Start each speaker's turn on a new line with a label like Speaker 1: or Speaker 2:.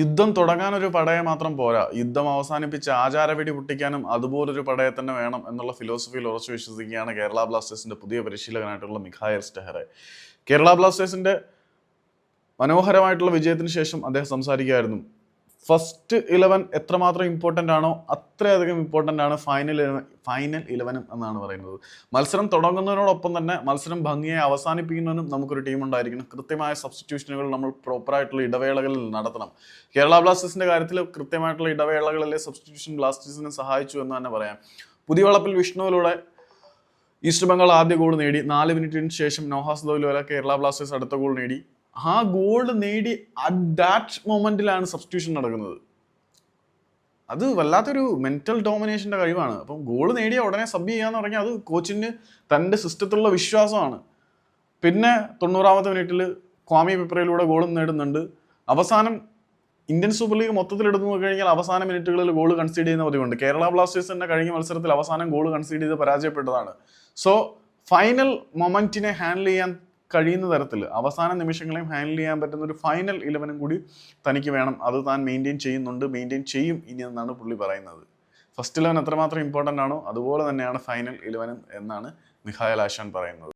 Speaker 1: യുദ്ധം തുടങ്ങാൻ ഒരു പടയെ മാത്രം പോരാ. യുദ്ധം അവസാനിപ്പിച്ച് ആചാരവെടി പൊട്ടിക്കാനും അതുപോലൊരു പടയെ തന്നെ വേണം എന്നുള്ള ഫിലോസഫിയിൽ ഉറച്ചു വിശ്വസിക്കുകയാണ് കേരള ബ്ലാസ്റ്റേഴ്സിന്റെ പുതിയ പരിശീലകനായിട്ടുള്ള മിഖായൽ സ്റ്റെഹറെ. കേരള ബ്ലാസ്റ്റേഴ്സിന്റെ മനോഹരമായിട്ടുള്ള വിജയത്തിന് ശേഷം അദ്ദേഹം സംസാരിക്കുകയായിരുന്നു. ഫസ്റ്റ് ഇലവൻ എത്രമാത്രം ഇമ്പോർട്ടന്റ് ആണോ അത്രയധികം ഇമ്പോർട്ടന്റ് ആണ് ഫൈനൽ ഫൈനൽ ഇലവനും എന്നാണ് പറയുന്നത്. മത്സരം തുടങ്ങുന്നതിനോടൊപ്പം തന്നെ മത്സരം ഭംഗിയായി അവസാനിപ്പിക്കുന്നതിനും നമുക്കൊരു ടീം ഉണ്ടായിരിക്കണം. കൃത്യമായ സബ്സ്റ്റിറ്റ്യൂഷനുകൾ നമ്മൾ പ്രോപ്പറായിട്ടുള്ള ഇടവേളകളിൽ നടത്തണം. കേരള ബ്ലാസ്റ്റേഴ്സിന്റെ കാര്യത്തിൽ കൃത്യമായിട്ടുള്ള ഇടവേളകളിലെ സബ്സ്റ്റിറ്റ്യൂഷൻ ബ്ലാസ്റ്റേഴ്സിനെ സഹായിച്ചു എന്ന് തന്നെ പറയാം. പുതിയ വളപ്പിൽ വിഷ്ണുവിലൂടെ ഈസ്റ്റ് ബംഗാൾ ആദ്യ ഗോൾ നേടി. നാല് മിനിറ്റിന് ശേഷം നോഹാസ് ദോയിലൂടെ കേരള ബ്ലാസ്റ്റേഴ്സ് അടുത്ത ഗോൾ നേടി. ആ ഗോൾ നേടി അറ്റ് ദാറ്റ് മൊമെന്റിലാണ് സബ്സ്റ്റിറ്റ്യൂഷൻ നടക്കുന്നത്. അത് വല്ലാത്തൊരു മെന്റൽ ഡോമിനേഷന്റെ കഴിവാണ്. അപ്പം ഗോൾ നേടിയ ഉടനെ സബ് ചെയ്യാന്ന് പറഞ്ഞാൽ അത് കോച്ചിന് തന്റെ സിസ്റ്റത്തിലുള്ള വിശ്വാസമാണ്. പിന്നെ തൊണ്ണൂറാമത്തെ മിനിറ്റിൽ ക്വാമി പിപ്രയിലൂടെ ഗോൾ നേടുന്നുണ്ട്. അവസാനം ഇന്ത്യൻ സൂപ്പർ ലീഗ് മൊത്തത്തിൽ എടുത്തു നോക്കി കഴിഞ്ഞാൽ അവസാന മിനിറ്റുകളിൽ ഗോൾ കൺസീഡ് ചെയ്യുന്ന പതിവുണ്ട്. കേരള ബ്ലാസ്റ്റേഴ്സ് തന്നെ കഴിഞ്ഞ മത്സരത്തിൽ അവസാനം ഗോൾ കൺസീഡ് ചെയ്ത് പരാജയപ്പെട്ടതാണ്. സോ ഫൈനൽ മൊമെന്റിനെ ഹാൻഡിൽ ചെയ്യാൻ കഴിയുന്ന തരത്തിൽ അവസാന നിമിഷങ്ങളെയും ഹാൻഡിൽ ചെയ്യാൻ പറ്റുന്ന ഒരു ഫൈനൽ ഇലവനും കൂടി തനിക്ക് വേണം. അത് താൻ മെയിന്റെയിൻ ചെയ്യുന്നുണ്ട്. മെയിന്റെയിൻ ചെയ്യും ഇനി എന്നാണ് പുള്ളി പറയുന്നത്. ഫസ്റ്റ് ഇലവൻ എത്രമാത്രം ഇമ്പോർട്ടന്റ് ആണോ അതുപോലെ തന്നെയാണ് ഫൈനൽ ഇലവനും എന്നാണ് മിഹായൽ ആശാൻ പറയുന്നത്.